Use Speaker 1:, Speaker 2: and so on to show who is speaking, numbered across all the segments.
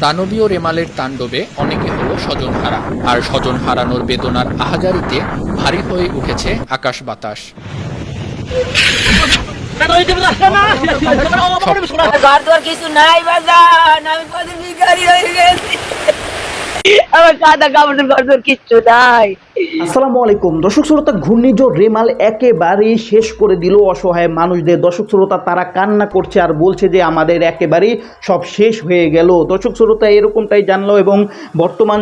Speaker 1: দানবীয় রেমালের তাণ্ডবে অনেকে হলো স্বজন হারা আর স্বজন হারানোর বেদনার আহাজারিতে ভারী হয়ে উঠেছে আকাশ বাতাস।
Speaker 2: কিছু নাই বাজান আমি কত ভিখারি হয়ে গেছি
Speaker 3: আর বর্তমান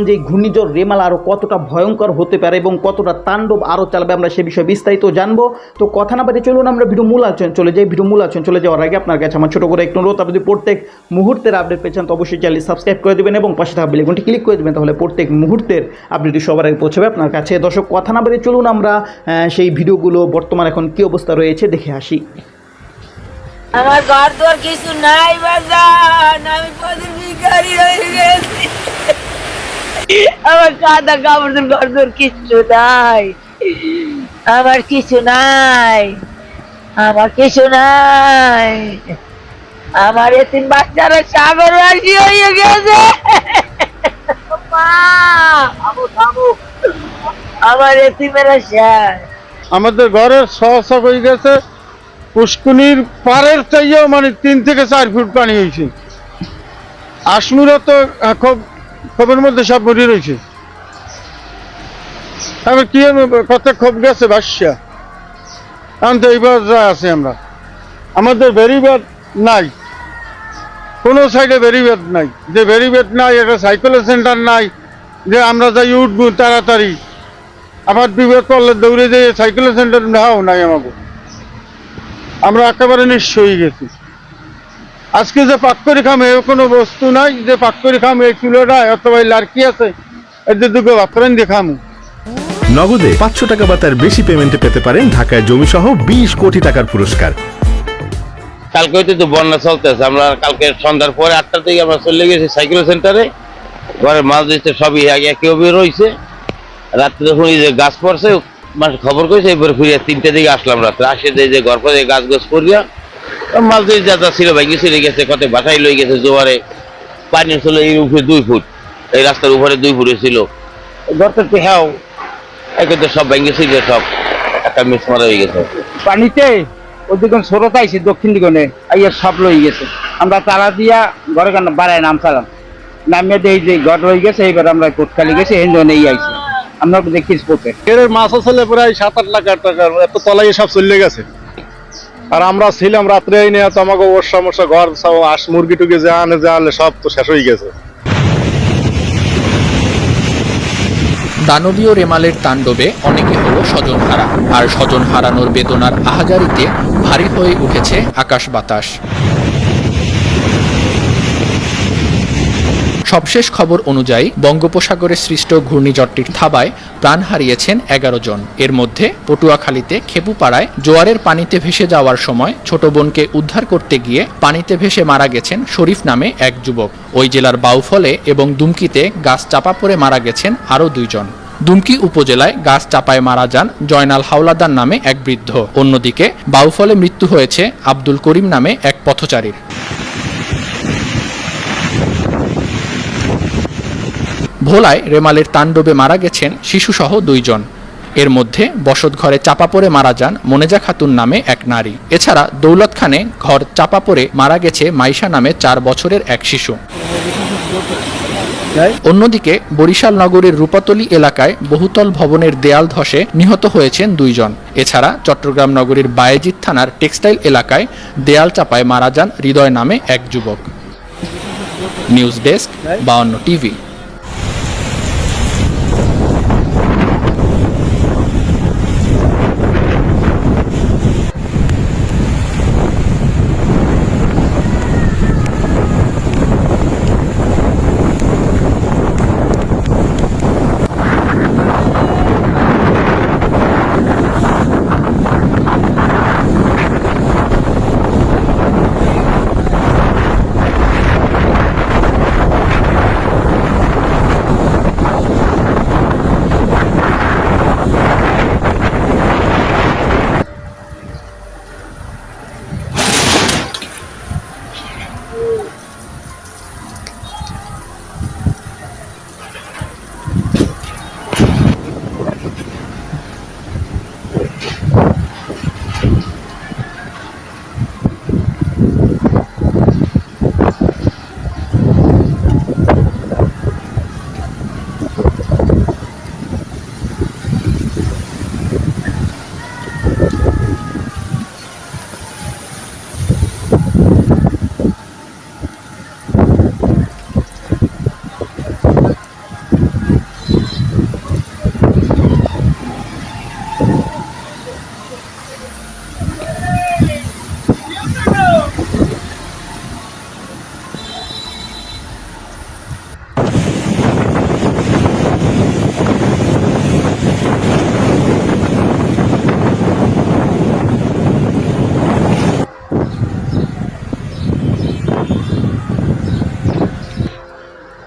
Speaker 3: যে ঘূর্ণিঝড় রেমাল কতটা ভয়ঙ্কর হতে পারে এবং কতটা তাণ্ডব আরও চালাবে আমরা সে বিষয়ে বিস্তারিত জানব। তো কথা না বাড়িয়ে চলুন আমরা ভিডিও মূল চলে যাই। ভিডিও মূল আলোচনা চলে যাওয়ার আগে আপনার কাছে আমার ছোটো করে একটু অনুরোধ। আপনি প্রত্যেক মুহূর্তের আপডেট পেয়েছেন তো অবশ্যই চ্যানেল সাবস্ক্রাইব করে দেবেন এবং পাশে থাকা ক্লিক করে দেবেন। তাহলে প্রত্যেক মুহূর্তের আপডেটটি সবার আগে পৌঁছবে আপনার কাছে। দর্শক, কথা না বাড়িয়ে চলুন আমরা সেই ভিডিওগুলো, বর্তমান এখন কী অবস্থা রয়েছে দেখে আসি।
Speaker 2: আমার ঘর তোর কিছু নাই বাজান আমি কত ভিখারি হয়ে গেছি। আমার কাদা কাপড় ঘর তোর কিছু নাই। আমার কিছু নাই। আমার কিছু নাই। আমার এতিম বাচ্চারা সাগর রাশি হয়ে গেছে। আমার এতিমেরা শেষ
Speaker 4: আমাদের ঘরের সহসা হয়ে গেছে। পুষ্কুনির পাড়ের চাইয়েও মানে তিন থেকে চার ফুট পানি হয়েছে। আসমুরা তো খুব ক্ষোভের মধ্যে সব মরে রয়েছে। এবার কি কত ক্ষোভ গেছে বাসা এখন তো এইবার যা আছে আমরা। আমাদের বেরিবেদ নাই। কোনো সাইডে বেরিবেদ নাই। যে বেরিবেদ নাই, একটা সাইকেলের সেন্টার নাই, যে আমরা যাই উঠবো তাড়াতাড়ি। আবার বিপদ পড়লে দৌড়ে যেয়ে সাইকেল সেন্টার নেওয়াও নাই আমাকে। আমরা একেবারে হয়ে গেছি। আজকে যে পাক খাম এ কোনো বস্তু নাই, যে পাক খাম এই চুলোটা অথবা এই লাড়কি আছে এদের দুটো ভাতরেন দিয়ে খামু।
Speaker 5: নগদে পাঁচশো টাকা বা তার বেশি পেমেন্টে পেতে পারেন ঢাকায় জমি সহ বিশ কোটি টাকার পুরস্কার।
Speaker 6: কালকে হইতে তো বন্যা চলতেছে, আমরা কালকে সন্ধ্যার পরে আটটার থেকে আমরা চলে গেছি সাইকেল সেন্টারে। ঘরের মাছ দিচ্ছে সবই একে অবধি রয়েছে। রাত্রে যখন এই যে গাছ পড়ছে, মানুষ খবর করেছে এরপরে ফিরে তিনটে দিকে আসলাম রাত্রে। আসে যে যে ঘর পরে গাছ গাছ করিয়া মাছ দিয়ে যা যা ছিল ভাই ছিঁড়ে গেছে, কত বাসায় লই গেছে জোয়ারে। পানি ছিল এই উপরে দুই ফুট, এই রাস্তার উপরে দুই ফুটে ছিল। ঘরটা একটু হ্যাঁ একে তো সব ভেঙে ছিল সব, একটা মিস মারা হয়ে গেছে।
Speaker 7: পানিতে? ওদিকে স্রোত আইছে, দক্ষিণ দিগনে, আইয়া সব লই গেছে। আমরা তালা দিয়া ঘরে কান বাড়ায় নামছিলাম নামিয়ে দেই যে ঘর রয়ে গেছে, এইবার আমরা কোটখালি গেছি, এই জন্য এই আইছি। আমরা দেখি স্পোর্টে
Speaker 4: এর মাছ আসলে প্রায় সাত আট লাখ টাকার, এত তলাই সব চলে গেছে। আর আমরা ছিলাম রাত্রে এই নিয়ে তো আমাকে ওর সমস্যা, ঘর সব আস মুরগি টুকি যা আনে যা আনলে সব তো শেষ হয়ে গেছে।
Speaker 1: দানবীয় রেমালের তাণ্ডবে অনেকে হল স্বজন হারা আর স্বজন হারানোর বেদনার আহাজারিতে ভারী হয়ে উঠেছে আকাশ বাতাস। সবশেষ খবর অনুযায়ী, বঙ্গোপসাগরে সৃষ্ট ঘূর্ণিঝড়টির থাবায় প্রাণ হারিয়েছেন এগারো জন। এর মধ্যে পটুয়াখালীতে খেপুপাড়ায় জোয়ারের পানিতে ভেসে যাওয়ার সময় ছোট বোনকে উদ্ধার করতে গিয়ে পানিতে ভেসে মারা গেছেন শরীফ নামে এক যুবক। ওই জেলার বাউফলে এবং দুমকিতে গাছ চাপা পড়ে মারা গেছেন আরও দুইজন দুমকি উপজেলায় গাছ চাপায় মারা যান জয়নাল হাওলাদার নামে এক বৃদ্ধ। অন্যদিকে বাউফলে মৃত্যু হয়েছে আব্দুল করিম নামে এক পথচারীর। ভোলায় রেমালের তাণ্ডবে মারা গেছেন শিশুসহ দুইজন। এর মধ্যে বসতঘরে চাপা পড়ে মারা যান মনেজা খাতুন নামে এক নারী। এছাড়া দৌলত খানে ঘর চাপা পড়ে মারা গেছে মাইশা নামে চার বছরের এক শিশু। অন্যদিকে বরিশাল নগরের রূপাতলী এলাকায় বহুতল ভবনের দেয়াল ধসে নিহত হয়েছেন দুইজন। এছাড়া চট্টগ্রাম নগরীর বায়েজিৎ থানার টেক্সটাইল এলাকায় দেয়াল চাপায় মারা যান হৃদয় নামে এক যুবক। নিউজ ডেস্ক বাউন্ন টিভি।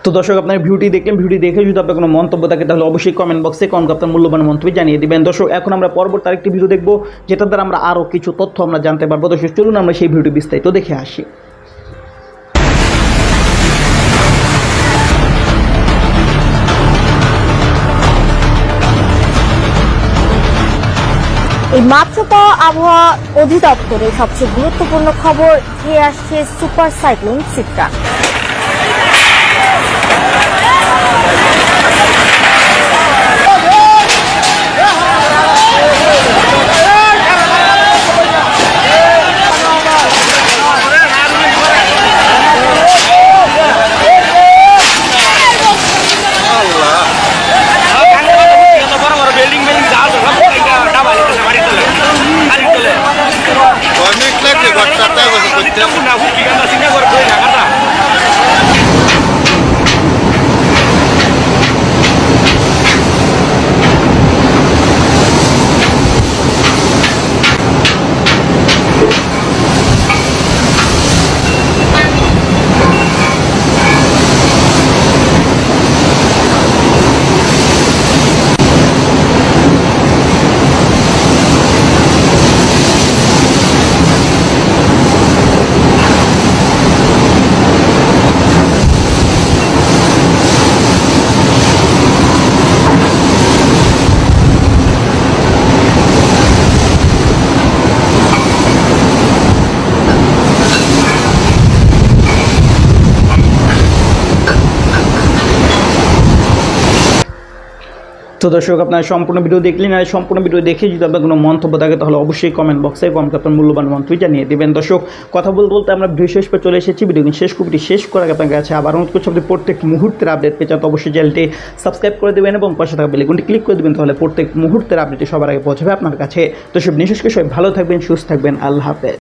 Speaker 3: তো দর্শক, আপনার ভিউটি দেখলেন, ভিউটি দেখে যদি আপনার কোনো মন্তব্য থাকে, তাহলে অবশ্যই কমেন্ট বক্সে কমেন্ট আপনার মূল্যবান মন্তব্য জানিয়ে দিবেন। দর্শক, এখন আমরা পরবর্তী আরেকটি ভিডিও দেখব যেটার দ্বারা আমরা আরও কিছু তথ্য আমরা জানতে পারব। দর্শক, চলুন আমরা সেই ভিডিও বিস্তারিত দেখে আসি।
Speaker 8: এই মাত্র পাওয়া আবহাওয়া অধিদপ্তরের সবচেয়ে গুরুত্বপূর্ণ খবর ধেয়ে আসছে সুপার সাইক্লোন সিট্রা Estamos na তো দর্শক, আপনার সম্পূর্ণ ভিডিও দেখলেন আর সম্পূর্ণ ভিডিও দেখে যদি আপনার কোনো মন্তব্য থাকে, তাহলে অবশ্যই কমেন্ট বক্সে কমেন্ট আপনার মূল্যবান মন্তব্য জানিয়ে দেবেন। দর্শক, কথা বলতে বলতে আমরা ভিডিও শেষ পর চলে এসেছি। ভিডিও শেষ, কুপিটি শেষ করার আপনার কাছে আবার অনুরোধ করছি, আপনি প্রত্যেক মুহূর্তের আপডেট পেয়ে যাতে অবশ্যই চ্যানেলটি সাবস্ক্রাইব করে দেবেন এবং পাশে থাকা বেলেগুনটি ক্লিক করে দেবেন, তাহলে প্রত্যেক মুহূর্তের আপডেটটি সবার আগে পৌঁছাবে আপনার কাছে। সব বিশেষ সবাই ভালো থাকবেন, সুস্থ থাকবেন। আল্লাহ হাফেজ।